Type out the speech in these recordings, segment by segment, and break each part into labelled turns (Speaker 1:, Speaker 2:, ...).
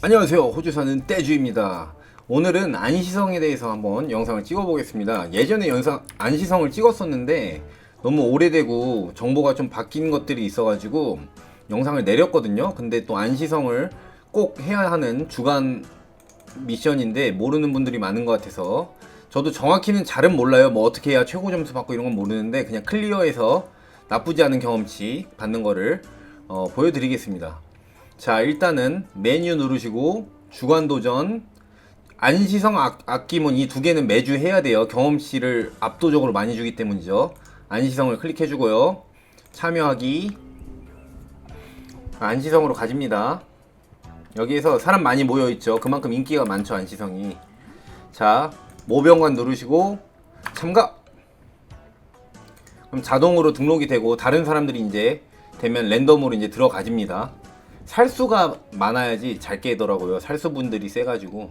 Speaker 1: 안녕하세요. 호주 사는 떼주입니다. 오늘은 안시성에 대해서 한번 영상을 찍어 보겠습니다. 예전에 영상 안시성을 찍었었는데 너무 오래되고 정보가 좀 바뀐 것들이 있어 가지고 영상을 내렸거든요. 근데 또 안시성을 꼭 해야 하는 주간 미션인데 모르는 분들이 많은 것 같아서 저도 정확히는 잘은 몰라요. 뭐 어떻게 해야 최고 점수 받고 이런 건 모르는데 그냥 클리어해서 나쁘지 않은 경험치 받는 거를 어, 보여드리겠습니다 자 일단은 메뉴 누르시고 주간 도전 안시성 악, 악기문 이 두 개는 매주 해야 돼요. 경험치를 압도적으로 많이 주기 때문이죠. 안시성을 클릭해 주고요. 참여하기. 안시성으로 가집니다. 여기에서 사람 많이 모여 있죠. 그만큼 인기가 많죠 안시성이. 자 모병관 누르시고 참가! 그럼 자동으로 등록이 되고 다른 사람들이 이제 되면 랜덤으로 이제 들어가집니다 살수가 많아야지 잘 깨더라고요. 살수분들이 세가지고.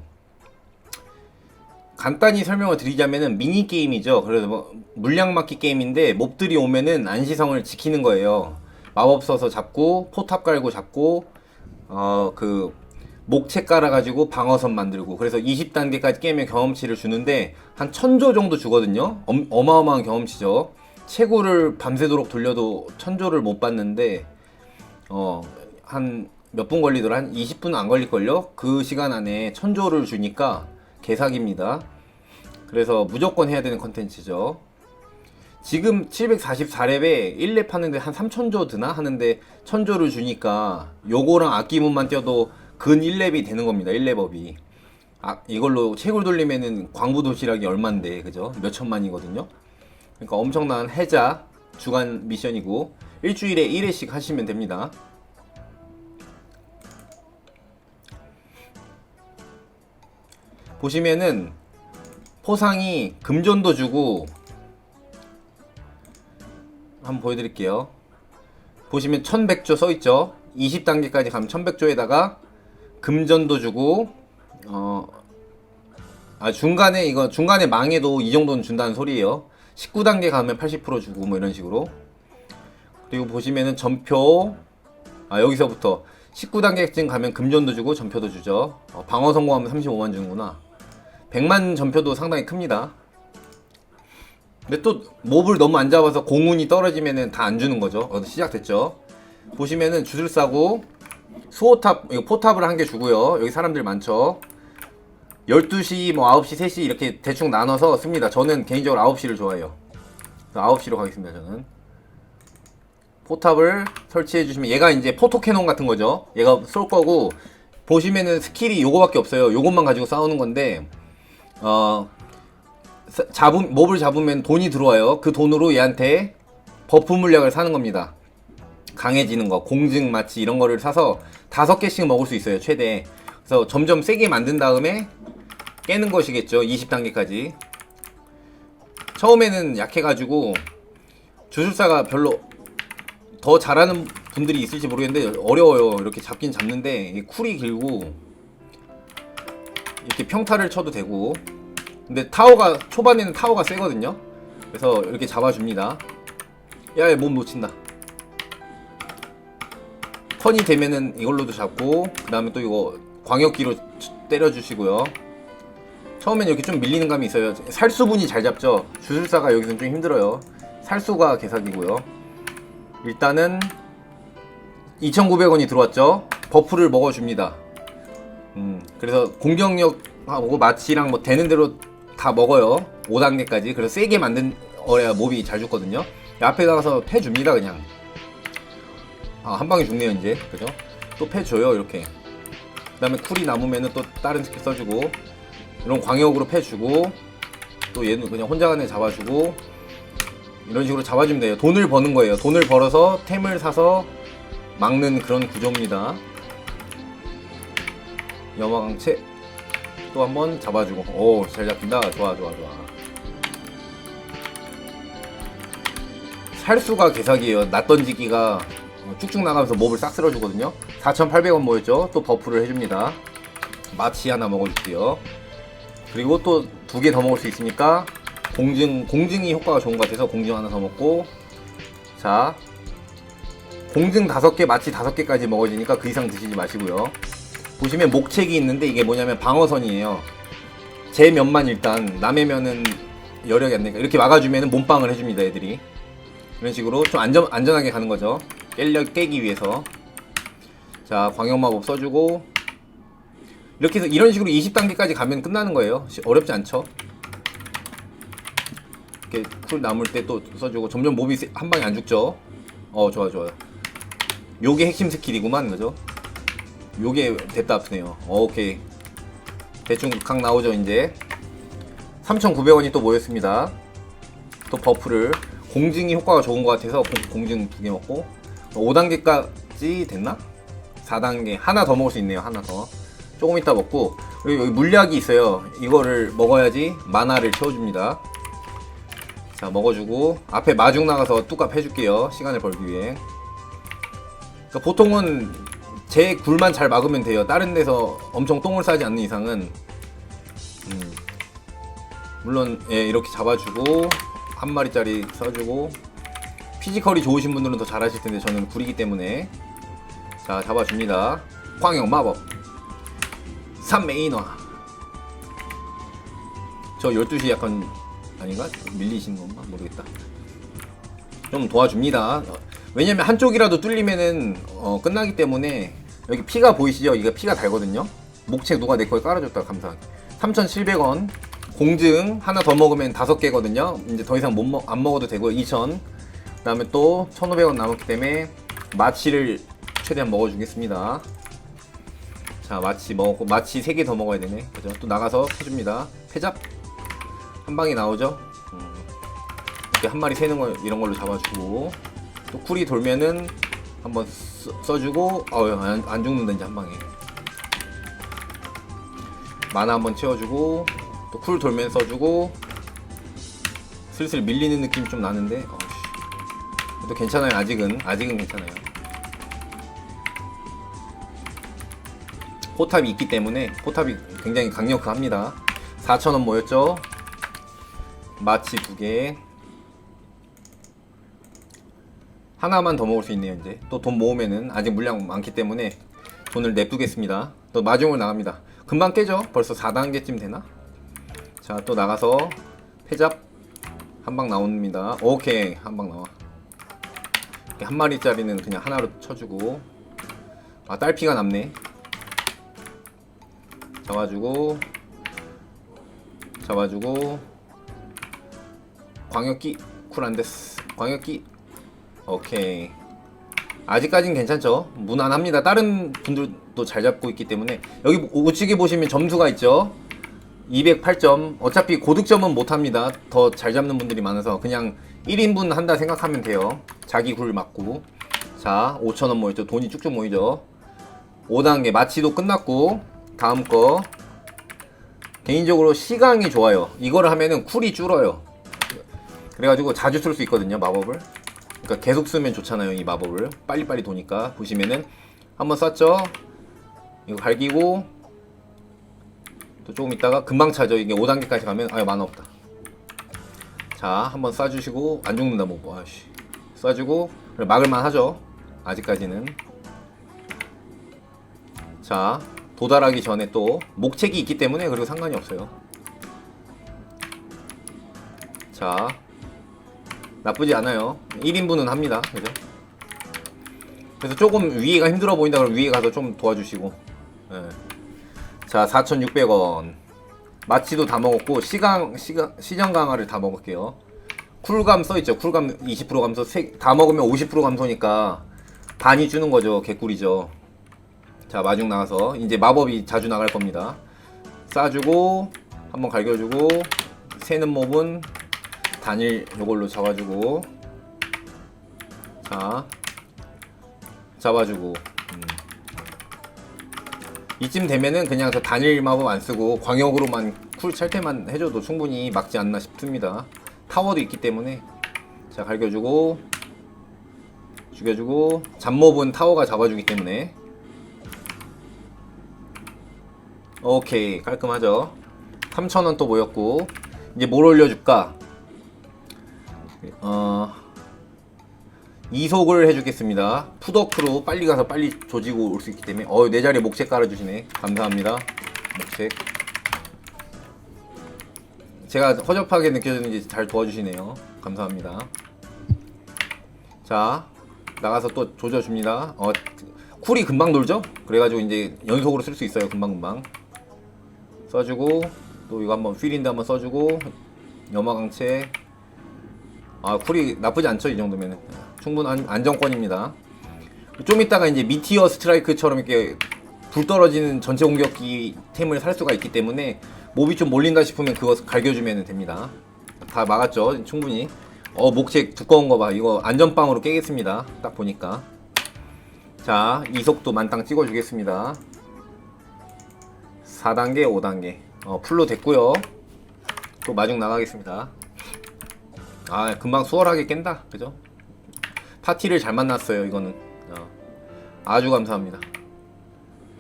Speaker 1: 간단히 설명을 드리자면은 미니 게임이죠. 그래서 뭐 물량 맞기 게임인데 몹들이 오면은 안시성을 지키는 거예요. 마법 써서 잡고 포탑 깔고 잡고 어 그 목책 깔아가지고 방어선 만들고 그래서 20단계까지 깨면 경험치를 주는데 한 천조 정도 주거든요. 엄, 어마어마한 경험치죠. 채굴을 밤새도록 돌려도 천조를 못 받는데 어, 한 몇 분 걸리더라? 한 20분 안 걸릴걸요? 그 시간 안에 천조를 주니까 개사기입니다. 그래서 무조건 해야 되는 컨텐츠죠. 지금 744렙에 1렙 하는데 한 3000조 드나? 하는데 1000조를 주니까 요거랑 악기문만 떼도 근 1렙이 되는 겁니다. 1렙업이. 아, 이걸로 채굴 돌리면은 광부 도시락이 얼만데, 그죠? 몇 천만이거든요? 그러니까 엄청난 해자 주간 미션이고 일주일에 1회씩 하시면 됩니다. 보시면은 포상이 금전도 주고 한번 보여드릴게요. 보시면 1100조 써있죠. 20단계까지 가면 1100조에다가 금전도 주고 어, 아 중간에 이거 중간에 망해도 이 정도는 준다는 소리예요. 19단계 가면 80% 주고 뭐 이런 식으로. 그리고 보시면은 전표 아 여기서부터 19단계쯤 가면 금전도 주고 전표도 주죠. 어, 방어 성공하면 35만 주는구나. 100만 전표도 상당히 큽니다. 근데 또 몹을 너무 안 잡아서 공운이 떨어지면은 다 안 주는 거죠. 어, 시작됐죠. 보시면은 주술사고 수호탑 이거 포탑을 한 개 주고요. 여기 사람들 많죠. 12시 뭐 9시 3시 이렇게 대충 나눠서 씁니다. 저는 개인적으로 9시를 좋아해요. 그래서 9시로 가겠습니다. 저는. 포탑을 설치해 주시면 얘가 이제 포토캐논 같은 거죠. 얘가 쏠 거고 보시면은 스킬이 요거밖에 없어요. 요것만 가지고 싸우는 건데 어 사- 잡음 몹을 잡으면 돈이 들어와요. 그 돈으로 얘한테 버프 물약을 사는 겁니다. 강해지는 거, 공증 마취 이런 거를 사서 다섯 개씩 먹을 수 있어요, 최대. 그래서 점점 세게 만든 다음에 깨는 것이겠죠. 20단계까지. 처음에는 약해가지고 주술사가 별로 더 잘하는 분들이 있을지 모르겠는데 어려워요. 이렇게 잡긴 잡는데 쿨이 길고 이렇게 평타를 쳐도 되고 근데 타워가 초반에는 타워가 세거든요. 그래서 이렇게 잡아줍니다. 야, 몸 놓친다. 턴이 되면은 이걸로도 잡고 그 다음에 또 이거 광역기로 때려주시고요. 처음엔 이렇게 좀 밀리는 감이 있어요. 살수분이 잘 잡죠. 주술사가 여기서는 좀 힘들어요. 살수가 개사기고요. 일단은 2,900원이 들어왔죠. 버프를 먹어줍니다. 음, 그래서 공격력하고 마취랑 뭐 되는 대로 다 먹어요. 5단계까지. 그래서 세게 만든 어야 몹이 잘 죽거든요. 앞에 나가서 패 줍니다 그냥. 아, 한 방에 죽네요 이제. 그죠? 또 패 줘요 이렇게. 그 다음에 쿨이 남으면은 또 다른 스킬 써주고 이런 광역으로 패 주고 또 얘는 그냥 혼자 가는 잡아주고 이런 식으로 잡아주면 돼요. 돈을 버는 거예요. 돈을 벌어서 템을 사서 막는 그런 구조입니다. 염화강채 또 한번 잡아주고. 오 잘 잡힌다. 좋아 좋아 좋아. 살수가 개사기예요. 낫 던지기가. 어, 쭉쭉 나가면서 몹을 싹 쓸어주거든요. 4,800원 모였죠. 또 버프를 해줍니다. 마치 하나 먹어줄게요. 그리고 또 두 개 더 먹을 수 있으니까 공증 공증이 효과가 좋은 것 같아서 공증 하나 더 먹고. 자 공증 다섯 개 마치 다섯 개까지 먹어지니까 그 이상 드시지 마시고요 보시면 목책이 있는데 이게 뭐냐면 방어선이에요. 제 면만 일단 남의 면은 여력이 안 되니까 이렇게 막아주면 몸빵을 해줍니다 애들이. 이런 식으로 좀 안전 안전하게 가는 거죠. 깰려 깨기 위해서. 자 광역 마법 써주고 이렇게 해서 이런 식으로 20단계까지 가면 끝나는 거예요. 시- 어렵지 않죠? 이렇게 쿨 남을 때 또 써주고 점점 몹이 세- 한 방에 안 죽죠. 어 좋아 좋아요. 요게 핵심 스킬이구만 그죠? 요게. 어, 오케이. 대충 각 나오죠 이제. 3,900원이 또 모였습니다. 또 버프를 공증이 효과가 좋은 것 같아서 공, 증 두 개 먹고 5단계까지 됐나? 4단계 하나 더 먹을 수 있네요 하나 더 조금 이따 먹고 그리고 여기 물약이 있어요 이거를 먹어야지 마나를 채워줍니다 자 먹어주고 앞에 마중 나가서 뚜껑 해줄게요 시간을 벌기 위해 그러니까 보통은 제 굴만 잘 막으면 돼요. 다른 데서 엄청 똥을 싸지 않는 이상은 음, 물론 예, 이렇게 잡아주고 한 마리짜리 써주고 피지컬이 좋으신 분들은 더 잘하실 텐데 저는 굴이기 때문에. 자 잡아줍니다. 광역 마법. 3메인화. 저 12시 약간 아닌가? 밀리시는 건가? 모르겠다. 좀 도와줍니다 왜냐면 한쪽이라도 뚫리면은 어, 끝나기 때문에 여기 피가 보이시죠? 이거 피가 달거든요? 목책 누가 내 거에 깔아줬다 감사하게 3,700원 공증 하나 더 먹으면 다섯 개거든요? 이제 더 이상 못 먹, 안 먹어도 되고 2,000 그 다음에 또 1,500원 남았기 때문에 마치를 최대한 먹어주겠습니다. 자 마치 먹었고 마치 3개 더 먹어야 되네. 그죠? 또 나가서 해줍니다. 패잡. 한 방에 나오죠? 음. 이렇게 한 마리 세는 거 이런 걸로 잡아주고 또 쿨이 돌면은 한번 써, 써주고 어안 안 죽는다 이제 한 방에. 만화 한번 채워주고 또 쿨 돌면 써주고 슬슬 밀리는 느낌이 좀 나는데 어우씨. 그래도 괜찮아요 아직은. 아직은 괜찮아요. 포탑이 있기 때문에 포탑이 굉장히 강력합니다. 4,000원 모였죠? 마치 두개 하나만 더 먹을 수 있네요 이제. 또 돈 모으면은 아직 물량 많기 때문에 돈을 내두겠습니다. 또 마중을 나갑니다. 금방 깨죠? 벌써 4단계쯤 되나? 자 또 나가서 패잡 한 방 나옵니다. 오케이 한 방 나와. 한 마리짜리는 그냥 하나로 쳐주고. 아 딸피가 남네. 잡아주고 잡아주고. 광역기 쿨안데스. 광역기 오케이. 아직까진 괜찮죠? 무난합니다. 다른 분들도 잘 잡고 있기 때문에. 여기 우측에 보시면 점수가 있죠? 208점. 어차피 고득점은 못합니다. 더 잘 잡는 분들이 많아서 그냥 1인분 한다 생각하면 돼요. 자기 굴 맞고. 자 5천원 모였죠. 돈이 쭉쭉 모이죠. 5단계 마치도 끝났고 다음 거. 개인적으로 시강이 좋아요. 이거를 하면은 쿨이 줄어요. 그래가지고 자주 쓸 수 있거든요 마법을 그러니까 계속 쓰면 좋잖아요 이 마법을. 빨리빨리 도니까. 보시면은 한번 썼죠? 이거 갈기고 또 조금 있다가 금방 차죠? 이게 5단계까지 가면 아유 만화 없다. 자 한번 쏴주시고 안 죽는다 뭐 아씨. 쏴주고 막을만 하죠? 아직까지는. 자 도달하기 전에 또 목책이 있기 때문에 그리고 상관이 없어요. 자 나쁘지 않아요. 1인분은 합니다 그죠 그래서 조금 위에가 힘들어 보인다 그러면 위에 가서 좀 도와주시고. 예. 자 4,600원. 마치도 다 먹었고 시강 시강 시정 강화를 다 먹을게요. 쿨감 써있죠. 쿨감 20% 감소. 세, 다 먹으면 50% 감소니까 반이 주는 거죠 개꿀이죠. 자 마중 나가서 이제 마법이 자주 나갈 겁니다. 쏴주고 한번 갈겨주고 새는 몹은 단일 요걸로 잡아주고 자 잡아주고 음. 이쯤 되면은 그냥 저 단일 마법 안 쓰고 광역으로만 쿨 찰 때만 해줘도 충분히 막지 않나 싶습니다. 타워도 있기 때문에. 자 갈겨주고 죽여주고 잡몹은 타워가 잡아주기 때문에. 오케이 깔끔하죠? 3,000원 또 모였고 이제 뭘 올려줄까 어 이속을 해주겠습니다. 푸더크로 빨리 가서 빨리 조지고 올 수 있기 때문에 어, 내 자리에 목책 깔아주시네. 감사합니다. 목책. 제가 허접하게 느껴지는지 잘 도와주시네요. 감사합니다. 자, 나가서 또 조져줍니다. 어, 쿨이 금방 돌죠? 그래가지고 이제 연속으로 쓸 수 있어요. 금방금방. 써주고, 또 이거 한번 필인드 한번 써주고, 염화강체. 아, 쿨이 나쁘지 않죠? 이 정도면. 충분한 안정권입니다. 좀 이따가 이제 미티어 스트라이크처럼 이렇게 불 떨어지는 전체 공격기 템을 살 수가 있기 때문에 몹이 좀 몰린다 싶으면 그거 갈겨주면 됩니다. 다 막았죠? 충분히. 어, 목책 두꺼운 거 봐. 이거 안전빵으로 깨겠습니다. 딱 보니까. 자, 이속도 만땅 찍어주겠습니다. 4단계, 5단계. 어, 풀로 됐고요. 또 마중 나가겠습니다. 아, 금방 수월하게 깬다. 그죠? 파티를 잘 만났어요, 이거는. 어, 아주 감사합니다.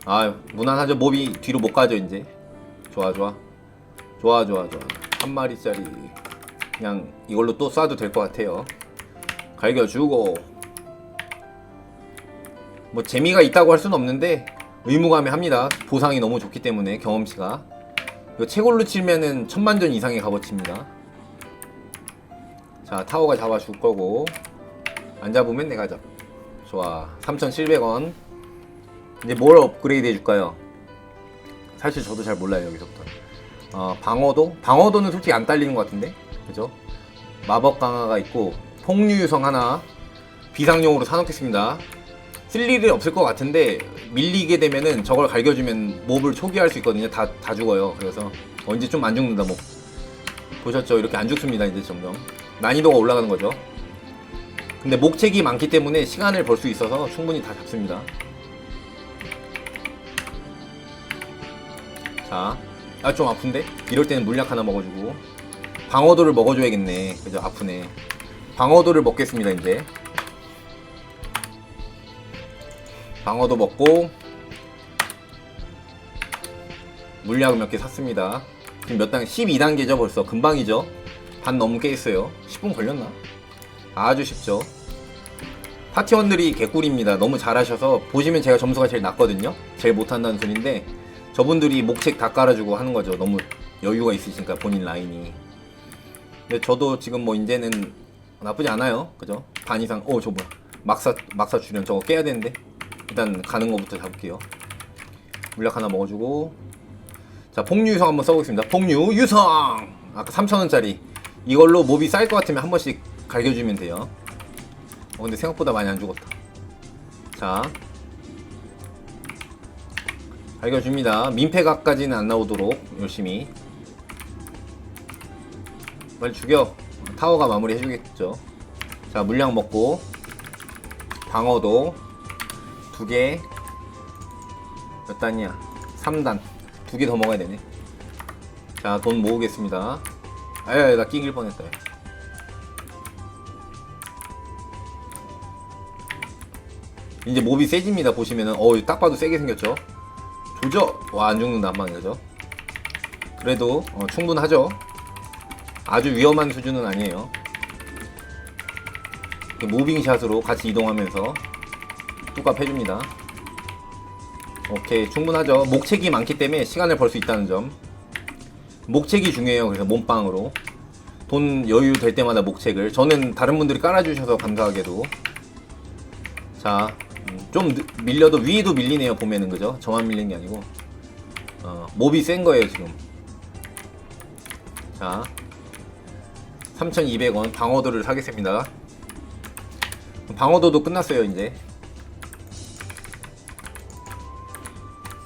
Speaker 1: 아, 무난하죠. 몹이 뒤로 못 가죠, 이제. 좋아, 좋아. 좋아, 좋아, 좋아. 한 마리짜리. 그냥 이걸로 또 쏴도 될 것 같아요. 갈겨주고. 뭐 재미가 있다고 할 수는 없는데 의무감에 합니다. 보상이 너무 좋기 때문에 경험치가. 이거 채골로 치면은 천만전 이상의 값어치입니다. 자 타워가 잡아줄 거고 안 잡으면 내가 잡. 좋아 3,700원. 이제 뭘 업그레이드 해줄까요? 사실 저도 잘 몰라요 여기서부터. 어, 방어도? 방어도는 솔직히 안 딸리는 것 같은데? 그죠? 마법 강화가 있고, 폭류 유성 하나, 비상용으로 사놓겠습니다. 쓸 일이 없을 것 같은데, 밀리게 되면은 저걸 갈겨주면 몹을 초기화할 수 있거든요. 다, 다 죽어요. 그래서 언제 좀 안 죽는다, 몹. 보셨죠? 이렇게 안 죽습니다, 이제 점점. 난이도가 올라가는 거죠. 근데 목책이 많기 때문에 시간을 벌 수 있어서 충분히 다 잡습니다. 자, 아 좀 아픈데? 이럴 때는 물약 하나 먹어주고 방어도를 먹어줘야겠네. 그죠? 아프네. 방어도를 먹겠습니다 이제. 방어도 먹고 물약을 몇 개 샀습니다. 지금 몇 단계? 12단계죠 벌써. 금방이죠. 반 넘게 했어요. 10분 걸렸나? 아주 쉽죠. 파티원들이 개꿀입니다. 너무 잘하셔서 보시면 제가 점수가 제일 낮거든요. 제일 못한다는 소리인데 저분들이 목책 다 깔아주고 하는 거죠. 너무 여유가 있으시니까 본인 라인이. 근데 저도 지금 뭐 이제는 나쁘지 않아요. 그죠? 반 이상. 오, 저 뭐야? 막사 막사 주련 저거 깨야 되는데. 일단 가는 거부터 잡을게요. 물약 하나 먹어주고. 자, 폭류 유성 한번 써보겠습니다. 폭류 유성. 아까 3,000원짜리. 이걸로 몹이 쌓일 것 같으면 한 번씩 갈겨주면 돼요. 어, 근데 생각보다 많이 안 죽었다. 자, 알려줍니다. 민폐각까지는 안 나오도록 열심히. 빨리 죽여. 타워가 마무리 해주겠죠. 자, 물량 먹고. 방어도. 두 개. 몇 단이야? 3단. 두 개 더 먹어야 되네. 자, 돈 모으겠습니다. 아야, 나 끼길 뻔했다. 야. 이제 몹이 세집니다. 보시면은. 어우, 딱 봐도 세게 생겼죠? 조져! 와, 안한 방에, 그죠? 그래도, 어, 충분하죠? 아주 위험한 수준은 아니에요. 무빙샷으로 같이 이동하면서 뚝갑 해줍니다. 오케이, 충분하죠. 목책이 많기 때문에 시간을 벌 수 있다는 점. 목책이 중요해요. 그래서 몸빵으로. 돈 여유 될 때마다 목책을. 저는 다른 분들이 깔아주셔서 감사하게도. 자, 음, 좀 느- 밀려도 위도 밀리네요 보면은 그죠? 저만 밀린 게 아니고 어, 몹이 센 거예요 지금. 자, 3,200원 방어도를 사겠습니다. 방어도도 끝났어요 이제.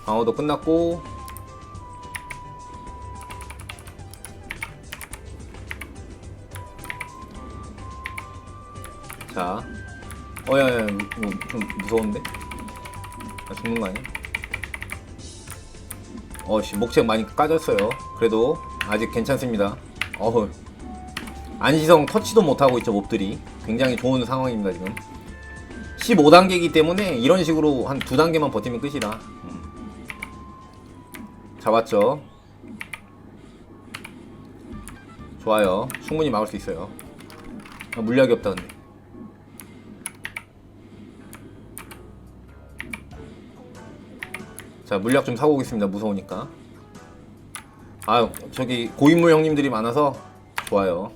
Speaker 1: 방어도 끝났고 어야야 이거 좀 무서운데? 나 죽는 거 아니야? 어씨 목책 많이 까졌어요. 그래도 아직 괜찮습니다. 어허 안시성 터치도 못하고 있죠 몹들이. 굉장히 좋은 상황입니다 지금. 15단계이기 때문에 이런 식으로 한 두 단계만 버티면 끝이라 음. 잡았죠? 좋아요. 충분히 막을 수 있어요. 아, 물약이 없다 근데 자 물약 좀 사고 오겠습니다. 무서우니까. 아 저기 고인물 형님들이 많아서 좋아요.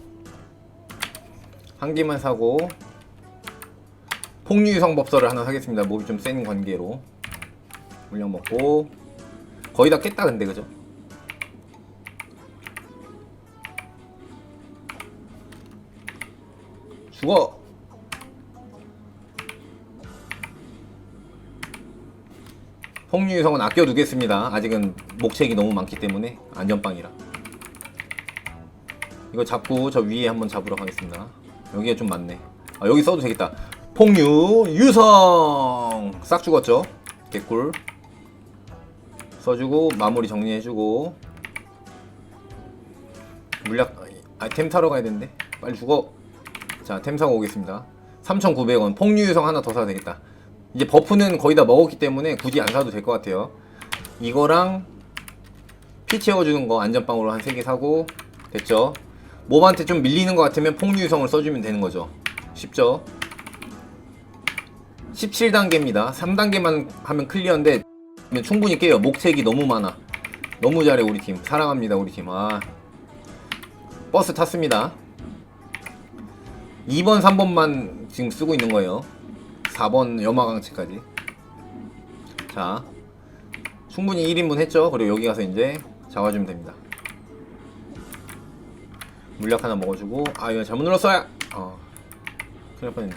Speaker 1: 한 개만 사고 폭류유성 법서를 하나 사겠습니다. 몹이 좀 센 관계로. 물약 먹고. 거의 다 깼다 근데 그죠? 죽어 폭류유성은 아껴두겠습니다. 아직은 목책이 너무 많기 때문에 안전빵이라. 이거 잡고 저 위에 한번 잡으러 가겠습니다. 여기가 좀 많네. 아 여기 써도 되겠다. 폭류 유성! 싹 죽었죠? 개꿀. 써주고 마무리 정리해주고. 물약 아템 사러 가야 되는데. 빨리 죽어. 자 템 사고 오겠습니다. 3,900원. 폭류 유성 하나 더 사야 되겠다 이제 버프는 거의 다 먹었기 때문에 굳이 안 사도 될 것 같아요. 이거랑 피 채워주는 거 안전빵으로 한 3개 사고 됐죠? 몹한테 좀 밀리는 것 같으면 폭류성을 써주면 되는 거죠. 쉽죠? 17단계입니다. 3단계만 하면 클리어인데 충분히 깨요. 목책이 너무 많아. 너무 잘해 우리 팀. 사랑합니다 우리 팀아. 버스 탔습니다. 2번 3번만 지금 쓰고 있는 거예요 4번 염화강치까지. 자 충분히 1인분 했죠? 그리고 여기 가서 이제 잡아주면 됩니다. 물약 하나 먹어주고 아 이거 잘못 눌렀어요! 어 큰일 날 뻔했네.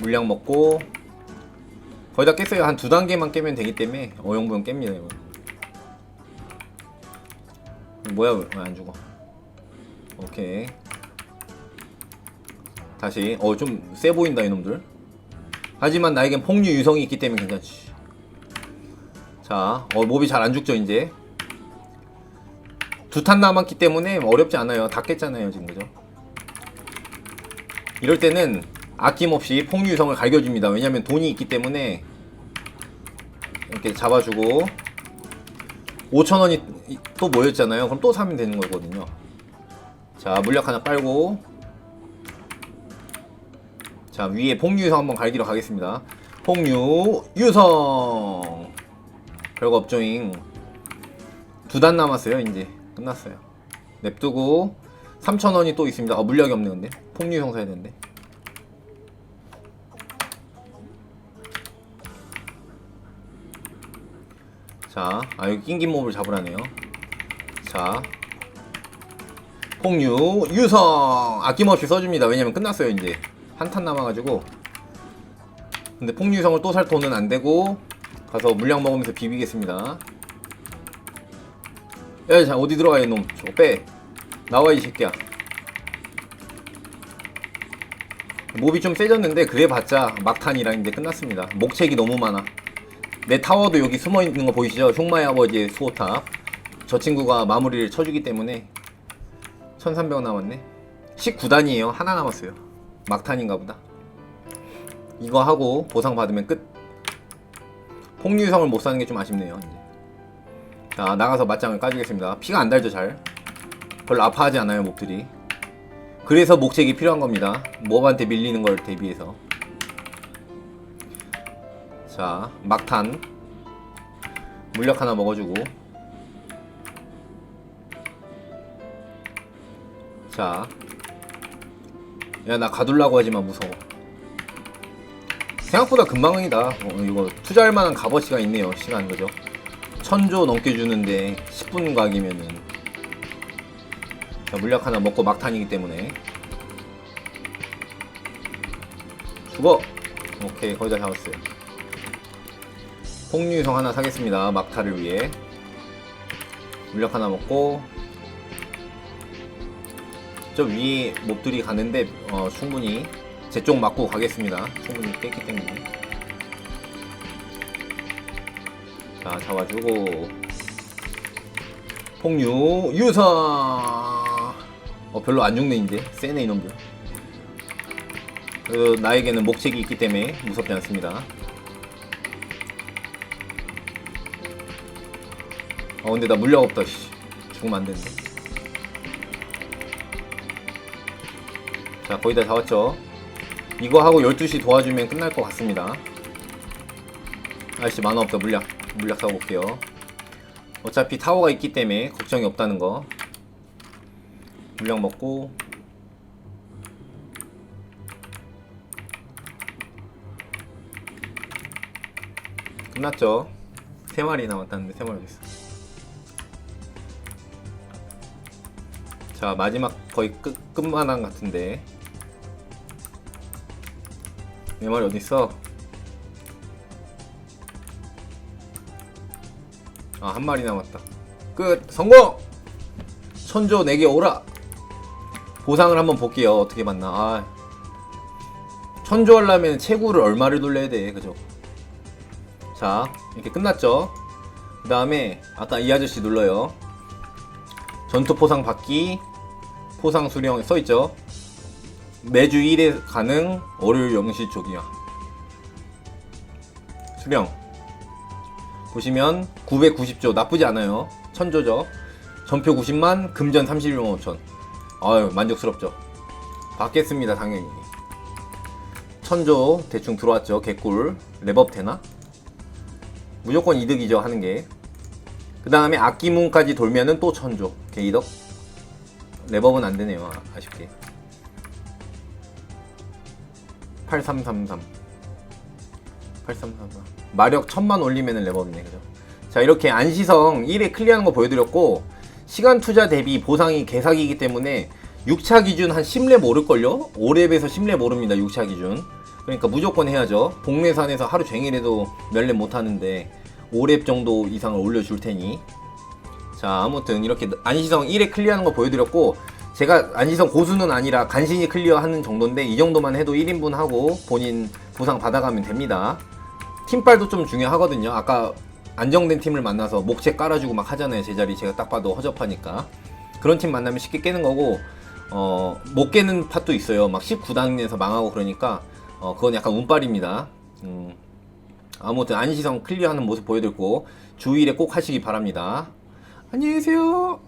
Speaker 1: 물약 먹고 거의 다 깼어요. 한 두 단계만 깨면 되기 때문에 어영부영 깹니다 이거. 뭐야 왜 안 죽어? 오케이. 다시 어 좀 세 보인다 이놈들 하지만 나에겐 폭류 유성이 있기 때문에 괜찮지. 자 어, 몹이 잘 안 죽죠 이제. 두 탄 남았기 때문에 어렵지 않아요. 다 깼잖아요 지금 그죠? 이럴 때는 아낌없이 폭류 유성을 갈겨줍니다. 왜냐면 돈이 있기 때문에 이렇게 잡아주고. 5천원이 또 모였잖아요. 그럼 또 사면 되는 거거든요. 자 물약 하나 빨고 자 위에 폭류 유성 한번 갈기러 가겠습니다. 폭류 유성! 별거 없죠잉. 두 단 남았어요 이제. 끝났어요. 냅두고 3,000원이 또 있습니다. 아 물약이 없네 근데. 폭류 유성 사야 되는데. 자, 아 여기 낑긴 몹을 잡으라네요. 자, 폭류 유성! 아낌없이 써줍니다. 왜냐면 끝났어요 이제 한탄 남아가지고. 근데 폭류 유성을 또 살 돈은 안 되고 가서 물량 먹으면서 비비겠습니다. 야, 자 어디 들어가 이놈? 저거 빼. 나와 이 새끼야. 몹이 좀 세졌는데 그래봤자 막탄이랑 이제 끝났습니다. 목책이 너무 많아. 내 타워도 여기 숨어 있는 거 보이시죠? 흉마의 아버지의 수호탑. 저 친구가 마무리를 쳐주기 때문에 1300 남았네. 19단이에요. 하나 남았어요. 막탄인가 보다. 이거 하고 보상 받으면 끝. 폭류성을 못 사는 게 좀 아쉽네요. 이제. 자, 나가서 맞짱을 까주겠습니다. 피가 안 달죠, 잘. 별로 아파하지 않아요, 몹들이. 그래서 목책이 필요한 겁니다. 몹한테 밀리는 걸 대비해서. 자, 막탄. 물약 하나 먹어주고. 자. 야, 나 가둘라고 하지만 무서워. 생각보다 금방이다. 어, 이거 투자할 만한 값어치가 있네요. 시간, 그죠? 천조 넘게 주는데 10분 각이면은. 자, 물약 하나 먹고 막탄이기 때문에. 죽어! 오케이, 거의 다 잡았어요. 폭류성 하나 사겠습니다. 막타를 위해. 물약 하나 먹고. 저 위에 몹들이 가는데, 어, 충분히 제 쪽 맞고 가겠습니다. 충분히 깼기 때문에. 자, 잡아주고. 폭류, 유성! 어, 별로 안 죽네, 이제. 세네, 이놈들. 그, 나에게는 목책이 있기 때문에 무섭지 않습니다. 어 근데 나 물약 없다 씨 죽으면 안 되는데 자 거의 다 잡았죠 이거 하고 12시 도와주면 끝날 것 같습니다 아저씨 만화 없다 물약 물약 사고 올게요. 어차피 타워가 있기 때문에 걱정이 없다는 거. 물약 먹고 끝났죠. 세 마리 남았다는데 세 마리 어디 있어? 자 마지막 거의 끝 끝마당 같은데 네 마리 어디 있어? 아 한 마리 남았다. 끝 성공. 천조 4개 오라. 보상을 한번 볼게요. 어떻게 받나. 아 천조 하려면 채구를 얼마를 돌려야 돼, 그죠? 자 이렇게 끝났죠. 그 다음에 아까 이 아저씨 눌러요. 전투 포상 받기, 포상 수령 써 있죠. 매주 1회 가능, 월요일 0시 쪽이야. 수령. 보시면 990조 나쁘지 않아요. 천조죠. 전표 90만, 금전 31만 5천. 아유 만족스럽죠. 받겠습니다 당연히. 천조 대충 들어왔죠. 개꿀 랩업 되나? 무조건 이득이죠 하는 게. 그 다음에 악기문까지 돌면은 또 천조 개이덕. 랩업은 안 되네요 아- 아쉽게. 8333 8333 마력 1000만 올리면은 랩업이네 그죠? 자 이렇게 안시성 1회 클리어하는 거 보여드렸고 시간 투자 대비 보상이 개사기이기 때문에 6차 기준 한 10렙 오를걸요? 5렙에서 10렙 오릅니다 6차 기준. 그러니까 무조건 해야죠. 복내산에서 하루 종일 해도 몇렙 못하는데 5렙 정도 이상을 올려줄 테니. 자 아무튼 이렇게 안시성 1회 클리어하는 거 보여드렸고 제가 안시성 고수는 아니라 간신히 클리어하는 정도인데 이 정도만 해도 1인분 하고 본인 보상 받아가면 됩니다. 팀빨도 좀 중요하거든요. 아까 안정된 팀을 만나서 목책 깔아주고 막 하잖아요. 제자리 제가 딱 봐도 허접하니까. 그런 팀 만나면 쉽게 깨는 거고 어, 못 깨는 팟도 있어요. 막 19단에서 망하고 그러니까 어, 그건 약간 운빨입니다. 음, 아무튼 안시성 클리어하는 모습 보여드렸고 주일에 꼭 하시기 바랍니다. 안녕히 계세요